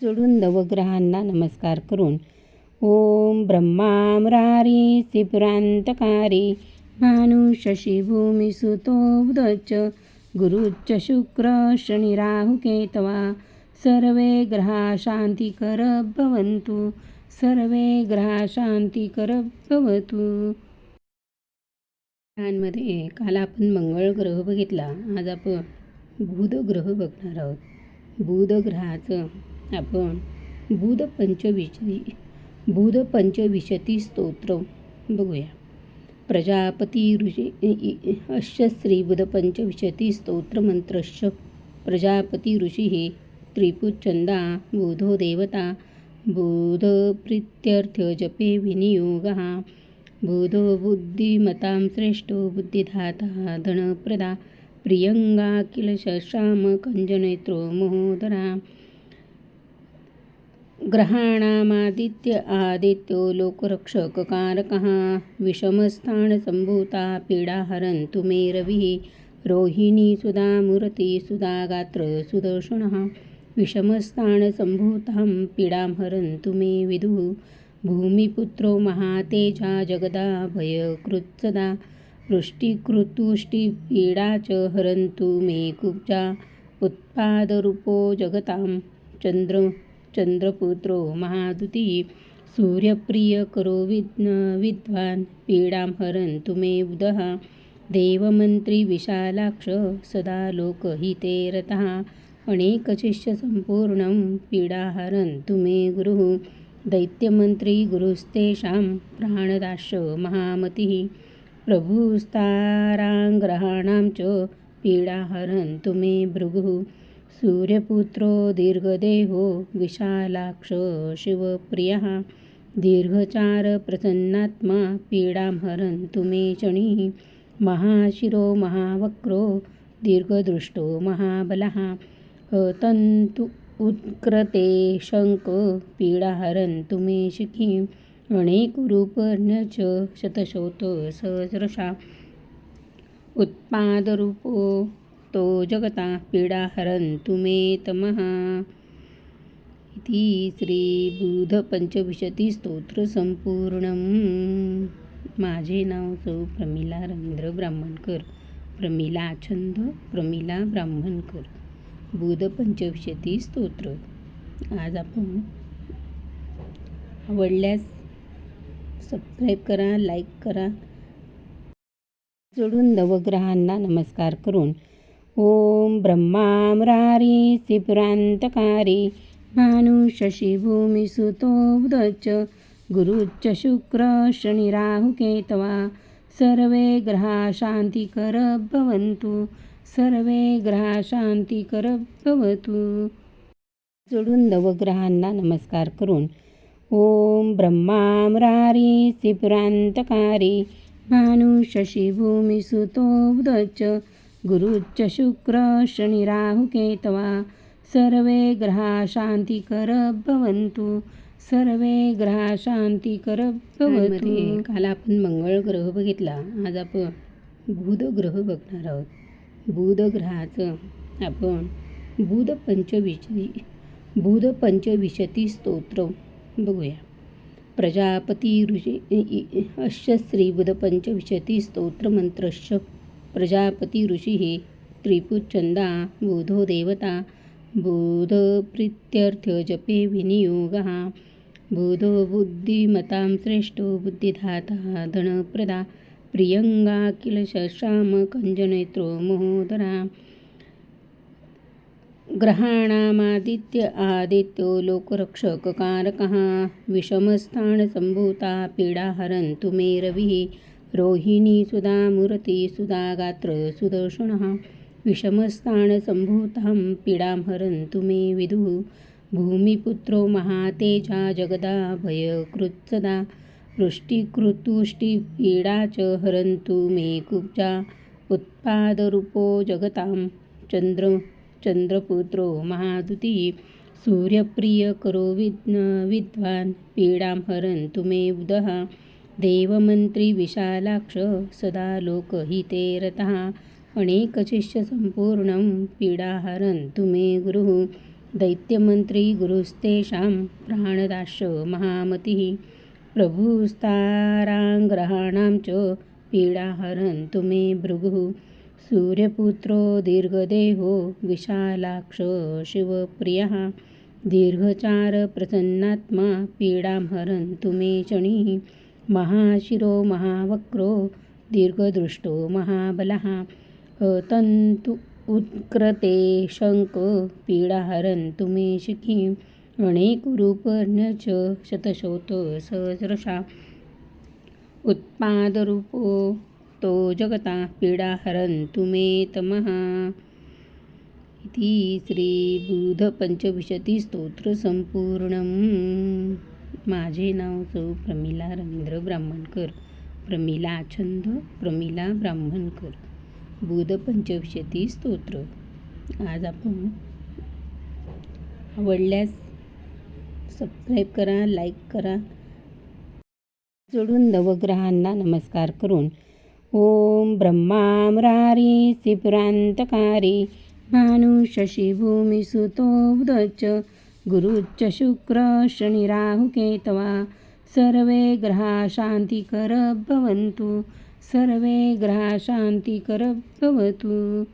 जोडून नवग्रहांना नमस्कार करून ओम ब्रह्मामरारी त्रिपुरांतकारी भानु शशी सुतो गुरुच्च शुक्र शनिराहुकेतवा केतवा सर्वे ग्रहा शांतिकर सर्वे ग्रहा शांतिकर भवतु ग्रहांमध्ये काल आपण मंगळ ग्रह बघितला. आज आपण बुध ग्रह बघणार आहोत. बुध ग्रहाचं आपण बुध पंचविशी बुध पंचविशती स्तोत्र बघूया. प्रजापती ऋषी अश्य श्री बुध पंचविशती स्तोत्र मंत्रश्च. प्रजापती ऋषी हे त्रिपुच्छंदा बुधो देवता बुध प्रीत्यर्थ जपे विनियोगः बुधो बुद्धिमतां श्रेष्ठो बुद्धिधाता धनप्रदा प्रियंगा किल शशाम कंजनेत्रो महोदरा ग्रहाणामादित्य आदित्यो लोकरक्षककारकः। विषमस्थानसम्भूता पीडाहरन्तु मे रविः। रोहिणी सुधा मूर्ति सुधा गात्र सुदर्शनः। विषमस्थानसम्भूतां पीडां हरन्तु मे विदुः। भूमिपुत्रो महातेजा जगदा भयकृत्सदा। वृष्टिकृतुष्टिपीडा च हरन्तु मे कुब्जा। उत्पादरूपो जगतां। चन्द्र चंद्रपुत्रो महादुती। सूर्यप्रिय करो विद् विद्वान् पीडां हरन्तु तुमे उदः। देवमन्त्री विशालाक्ष सदा लोकहिते रतः। अनेकशिष्यसम्पूर्णं पीडाहरन् तुमे गुरुः। दैत्यमन्त्री गुरुस्तेषां प्राणदाश महामतिः। प्रभुस्ताराङ्ग्रहाणां च पीडाहरन् तुमे भृगुः। सूर्यपुत्रो दीर्घदेहो विशालाक्ष शिवप्रियः। दीर्घचार प्रसन्नात्मा पीडां हरन्तु मे शनिः। महाशिरो महावक्रो दीर्घदृष्टो महाबलः। तन्तु उत्क्रते शङ्क पीडा हरन्तु मे शिखी। अनेकरूपण्य च शतशोत सहस्रशा उत्पादरूपो तो जगता पीडा हरन्तु मे तमः इति श्रीबुधपंचविशती स्तोत्र संपूर्णं माझे नाव सौ प्रमिला रवींद्र ब्राह्मणकर प्रमिला छंद प्रमिला ब्राह्मणकर बुध पंचविशती स्तोत्र। आज आपण आवडल्यास सबस्क्राईब करा लाईक करा जोडून नवग्रहांना नमस्कार करून ओम ब्रह्मामरारी त्रिपुरांतकारी भानु शशी भूमी सुतो गुरुच्च शुक्र शनी राहु केतवा सर्वे ग्रहा शांतिकर भवन्तु सर्वे ग्रहा शांतिकर भवतु जोडून नवग्रहांना नमस्कार करून ओम ब्रह्मामरारी त्रिपुरांतकारी भानु गुरुच्च शुक्र शनी राहु केतवा सर्वे ग्रहा शांतिकर भवन्तु। सर्वे ग्रहा शांतिकर भवतु। काल आपण मंगळ ग्रह बघितला. आज आपण बुध ग्रह बघणार आहोत. बुध ग्रहाचं आपण बुध पंचविशी बुध पंचविशती स्तोत्र बघूया. प्रजापती ऋषी अश्य श्री बुध पंचविशती स्तोत्र मंत्रश्च प्रजापती ऋषी हे त्रिपुच्छंदा देवता बुध प्रीत्यर्थ जपे विनियोगः बोधो बुद्धिमतां श्रेष्ठो बुद्धिधाता धनप्रदा प्रियंगा किल शशाम कंजनेत्रो महोदरा। ग्रहाणामादित्य आदित्यो लोकरक्षककारकः विषमस्थानसम्भूता पीडा हरन्तु मे रविः रोहिणी सुधा मूर्ति सुधा गात्र सुदर्शनः विषमस्थानसम्भूतां पीडां हरन्तु मे विदुः भूमिपुत्रो महातेजा जगदा भयकृत्सदा वृष्टिकृतुष्टिपीडा च हरन्तु मे कुब्जा उत्पादरूपो जगतां चंद्र चंद्रपुत्रो महादुती सूर्यप्रियकरो विद् विद्वान् पीडां हरन्तु मे बुधः देवमंत्री विशालाक्ष सदा लोकहिते रतः अनेकशिष्यसम्पूर्णं पीडाहरन् तुमे गुरुः। दैत्यमन्त्री गुरुस्तेषां प्राणदाश महामतिः। प्रभुस्ताराङ्ग्रहाणां च पीडाहरन् तुमे भृगुः। सूर्यपुत्रो दीर्घदेहो विशालाक्ष शिवप्रियः। दीर्घचारप्रसन्नात्मा पीडां हरन्तु मे शनिः। महाशिरो महावक्रो दीर्घदृष्टो महाबलः। तन्तु उत्क्रते शङ्क पीडाहरन्तु मे शिखी च शतशोत सहस्रशा। उत्पादरूपो तो जगता पीडाहरन्तु मे तमः। इति श्रीबुधपञ्चविंशतिस्तोत्रसम्पूर्णम्। माझे नाव सौ प्रमिला रवींद्र ब्राह्मणकर प्रमिला छंद प्रमिला ब्राह्मणकर. बुध पंचविंशती स्तोत्र. आज आपण आवडल्यास सबस्क्राईब करा लाईक करा. जोडून नवग्रहांना नमस्कार करून. ओम ब्रह्मा मुरारी त्रिपुरांतकारी भानु गुरुच्च शुक्र शनि केतवा सर्वे ग्रहा शांतिकर भवन्तु सर्वे ग्रहा शांतिकर भवतु